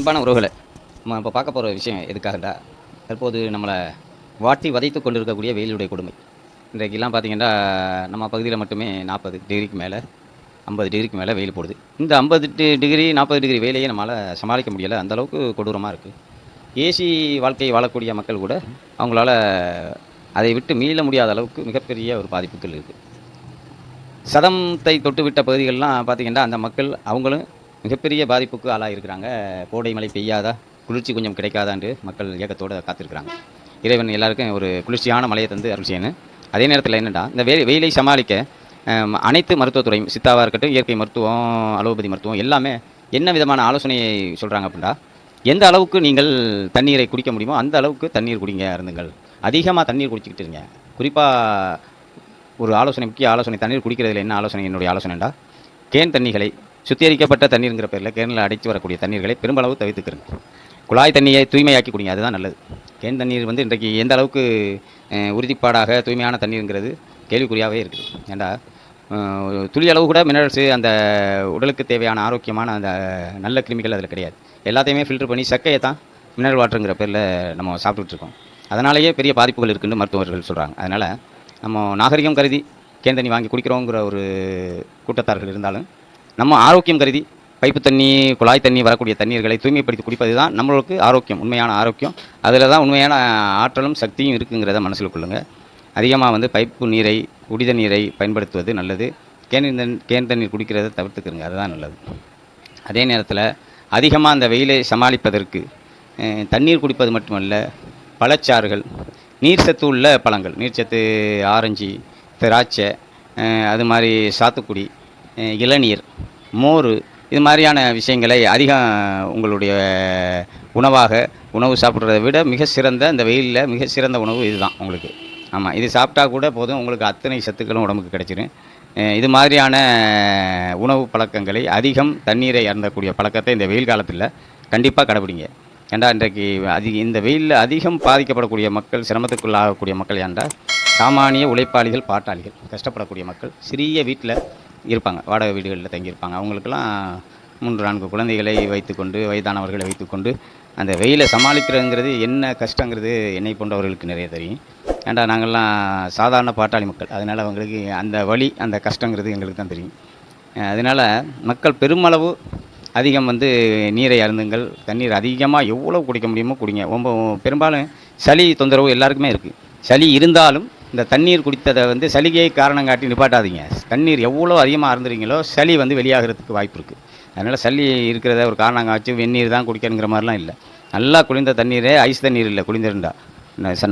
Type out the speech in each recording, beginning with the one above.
அன்பான உறவுகளை நம்ம இப்போ பார்க்க போகிற விஷயம் எதுக்காகண்டா? தற்போது நம்மளை வாட்டி வதைத்து கொண்டிருக்கக்கூடிய வெயிலுடைய கொடுமை. இன்றைக்கெல்லாம் பார்த்தீங்கன்னா நம்ம பகுதியில் மட்டுமே நாற்பது டிகிரிக்கு மேலே ஐம்பது டிகிரிக்கு மேலே வெயில் போடுது. இந்த ஐம்பது டிகிரி நாற்பது டிகிரி வெயிலையே நம்மளால் சமாளிக்க முடியலை. அந்த அளவுக்கு கொடூரமாக இருக்குது ஏசி வாழ்க்கையை வாழக்கூடிய மக்கள் கூட அவங்களால அதை விட்டு மீள முடியாத அளவுக்கு மிகப்பெரிய ஒரு பாதிப்புகள் இருக்குது சதம்த்தை தொட்டுவிட்ட பகுதிகள்லாம் பார்த்திங்கன்னா அந்த மக்கள் அவங்களும் மிகப்பெரிய பாதிப்புக்கு ஆளாக இருக்கிறாங்க கோடை மழை பெய்யாதா? குளிர்ச்சி கொஞ்சம் கிடைக்காதான்னு மக்கள் இயக்கத்தோடு காத்திருக்கிறாங்க. இறைவன் எல்லாருக்கும் ஒரு குளிர்ச்சியான மழையை தந்து அருள் செய்யணும் அதே நேரத்தில் என்னென்னா இந்த வெயில் வெயிலை சமாளிக்க அனைத்து மருத்துவத்துறையும் சித்தாவாக இருக்கட்டும் இயற்கை மருத்துவம் அலோபதி மருத்துவம் எல்லாமே என்ன விதமான ஆலோசனையை சொல்கிறாங்க அப்படின்னா எந்த அளவுக்கு நீங்கள் தண்ணீரை குடிக்க முடியுமோ அந்த அளவுக்கு தண்ணீர் குடிங்க அருந்துங்கள். அதிகமாக தண்ணீர் குடிச்சிக்கிட்டு இருங்க. குறிப்பாக ஒரு ஆலோசனை முக்கிய ஆலோசனை தண்ணீர் குடிக்கிறதுல என்ன ஆலோசனை? என்னுடைய ஆலோசனைண்டா கேன் தண்ணிகளை சுத்திகரிக்கப்பட்ட தண்ணீருங்கிற பேரில் கேனில் அடைத்து வரக்கூடிய தண்ணீர்களை பெரும்பளவு தவிர்த்துக்கிறங்க குழாய் தண்ணியை தூய்மையாக்கி குடிங்க அதுதான் நல்லது. கேன் தண்ணீர் வந்து இன்றைக்கு எந்த அளவுக்கு உறுதிப்பாடாக தூய்மையான தண்ணீருங்கிறது கேள்விக்குறியாகவே இருக்குது. ஏண்டா துளி அளவு கூட மினரல்ஸு அந்த உடலுக்கு தேவையான ஆரோக்கியமான அந்த நல்ல கிருமிகள் அதில் கிடையாது. எல்லாத்தையுமே ஃபில்டர் பண்ணி சக்கையை தான் மினரல் வாட்டருங்கிற பேரில் நம்ம சாப்பிட்டுட்ருக்கோம். அதனாலேயே பெரிய பாதிப்புகள் இருக்குன்னு மருத்துவர்கள் சொல்கிறாங்க அதனால் நம்ம நாகரிகம் கருதி கேன் தண்ணி வாங்கி குடிக்கிறோங்கிற ஒரு கூட்டத்தார்கள் இருந்தாலும் நம்ம ஆரோக்கியம் கருதி பைப்பு தண்ணி குழாய் தண்ணி வரக்கூடிய தண்ணீர்களை தூய்மைப்படுத்தி குடிப்பது தான் நம்மளுக்கு ஆரோக்கியம் உண்மையான ஆரோக்கியம். அதில் தான் உண்மையான ஆற்றலும் சக்தியும் இருக்குங்கிறத மனசில் கொள்ளுங்கள் அதிகமாக வந்து பைப்பு நீரை குடித நீரை பயன்படுத்துவது நல்லது. கேன் தண்ணி கேன் தண்ணீர் குடிக்கிறத தவிர்த்துக்கிறங்க அதுதான் நல்லது. அதே நேரத்தில் அதிகமாக அந்த வெயிலை சமாளிப்பதற்கு தண்ணீர் குடிப்பது மட்டுமல்ல பழச்சாறுகள் நீர் சத்து உள்ள பழங்கள் நீர்ச்சத்து ஆரஞ்சு திராட்சை அது மாதிரி சாத்துக்குடி இளநீர் மோர் இது மாதிரியான விஷயங்களை அதிகம் உங்களுடைய உணவாக உணவு சாப்பிட்றத விட மிக சிறந்த இந்த வெயிலில் மிக சிறந்த உணவு இதுதான் உங்களுக்கு. ஆமாம் இது சாப்பிட்டா கூட போதும். உங்களுக்கு அத்தனை சத்துக்களும் உடம்புக்கு கிடச்சிரும். இது மாதிரியான உணவு பழக்கங்களை அதிகம் தண்ணீரை அருந்தக்கூடிய பழக்கத்தை இந்த வெயில் காலத்தில் கண்டிப்பாக கடைபிடிங்க. ஏண்டா இன்றைக்கு அதிக இந்த வெயிலில் அதிகம் பாதிக்கப்படக்கூடிய மக்கள் சிரமத்துக்குள்ளாகக்கூடிய மக்கள் ஏண்டா சாமானிய உழைப்பாளிகள் பாட்டாளிகள் கஷ்டப்படக்கூடிய மக்கள் சிறிய வீட்டில் இருப்பாங்க. வாடகை வீடுகளில் தங்கியிருப்பாங்க. அவங்களுக்கெல்லாம் மூன்று நான்கு குழந்தைகளை வைத்துக்கொண்டு வயதானவர்களை வைத்துக்கொண்டு அந்த வெயிலை சமாளிக்கிறதுங்கிறது என்ன கஷ்டங்கிறது என்னை போன்றவர்களுக்கு நிறைய தெரியும். ஏண்டா நாங்கள்லாம் சாதாரண பாட்டாளி மக்கள். அதனால் அவங்களுக்கு அந்த வழி அந்த கஷ்டங்கிறது எங்களுக்கு தான் தெரியும். அதனால் மக்கள் பெருமளவு அதிகம் வந்து நீரை அருந்துங்கள் தண்ணீர் அதிகமாக எவ்வளோ குடிக்க முடியுமோ குடிங்க. ரொம்ப பெரும்பாலும் சளி தொந்தரவு எல்லாருக்குமே இருக்குது சளி இருந்தாலும் இந்த தண்ணீர் குடித்ததை வந்து சளியை காரணம் காட்டி நிப்பாட்டாதீங்க. தண்ணீர் எவ்வளோ அதிகமாக இருந்துறீங்களோ சளி வந்து வெளியாகிறதுக்கு வாய்ப்பு இருக்குது அதனால் சளி இருக்கிறத ஒரு காரணம் காய்ச்சி வெந்நீர் தான் குடிக்கணுங்கிற மாதிரிலாம் இல்லை. நல்லா குளிர்ந்த தண்ணீரே ஐஸ் தண்ணீர் இல்லை குளிர்ந்திருந்தா.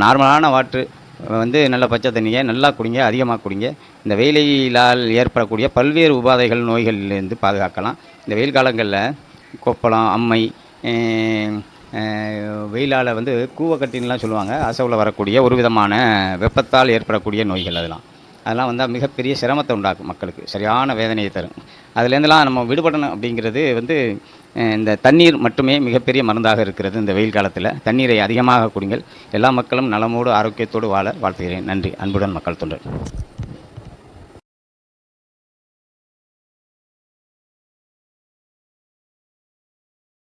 நார்மலான வாட்ரு வந்து நல்ல பச்சை தண்ணியை நல்லா குடிங்க அதிகமாக குடிங்க. இந்த வெயிலால் ஏற்படக்கூடிய பல்வேறு உபாதைகள் நோய்கள்லேருந்து பாதுகாக்கலாம். இந்த வெயில் காலங்களில் கொப்பளம் அம்மை வெயிலால் வந்து கூவக்கட்டின்லாம் சொல்லுவாங்க. அசவில் வரக்கூடிய ஒரு விதமான வெப்பத்தால் ஏற்படக்கூடிய நோய்கள் அதெல்லாம். அதெல்லாம் வந்தால் மிகப்பெரிய சிரமத்தை உண்டாக்கும் மக்களுக்கு. சரியான வேதனையை தரும். அதுலேருந்துலாம் நம்ம விடுபடணும் அப்படிங்கிறது வந்து இந்த தண்ணீர் மட்டுமே மிகப்பெரிய மருந்தாக இருக்கிறது இந்த வெயில் காலத்தில். தண்ணீரை அதிகமாக குடிங்கள். எல்லா மக்களும் நலமோடு ஆரோக்கியத்தோடு வாழ வாழ்த்துகிறேன். நன்றி. அன்புடன் மக்கள் தொண்டர்